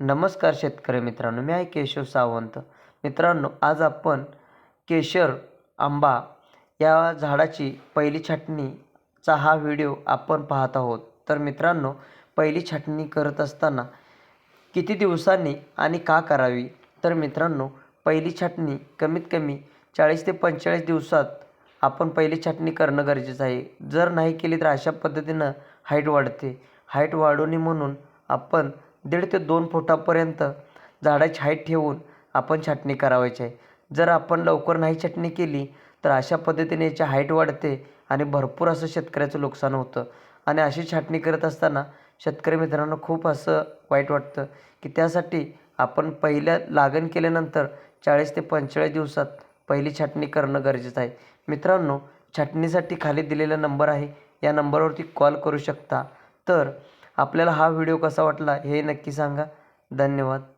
नमस्कार शेतकरी मित्रांनो मी आहे केशव सावंत. मित्रांनो आज आपण केशर आंबा या झाडाची पहिली छाटणीचा हा व्हिडिओ आपण पाहत आहोत. तर मित्रांनो पहिली छाटणी करत असताना किती दिवसांनी आणि का करावी? तर मित्रांनो पहिली छाटणी कमीत कमी चाळीस ते पंचेचाळीस दिवसात आपण पहिली छाटणी करणं गरजेचं आहे. जर नाही केली तर अशा पद्धतीनं हाईट वाढते. हाईट वाढू नये म्हणून आपण दीड ते दोन फुटापर्यंत झाडाची हाईट ठेवून आपण छाटणी करावायची आहे. जर आपण लवकर नाही छाटणी केली तर अशा पद्धतीने याची हाईट वाढते आणि भरपूर असं शेतकऱ्याचं नुकसान होतं. आणि अशी छाटणी करत असताना शेतकरी मित्रांनो खूप असं वाईट वाटतं की त्यासाठी आपण पहिल्या लागण केल्यानंतर चाळीस ते पंचेचाळीस दिवसात पहिली छाटणी करणं गरजेचं आहे. मित्रांनो छाटणीसाठी खाली दिलेला नंबर आहे. या नंबरवरती कॉल करू शकता. तर आपल्याला हा व्हिडिओ कसा वाटला हे नक्की सांगा. धन्यवाद.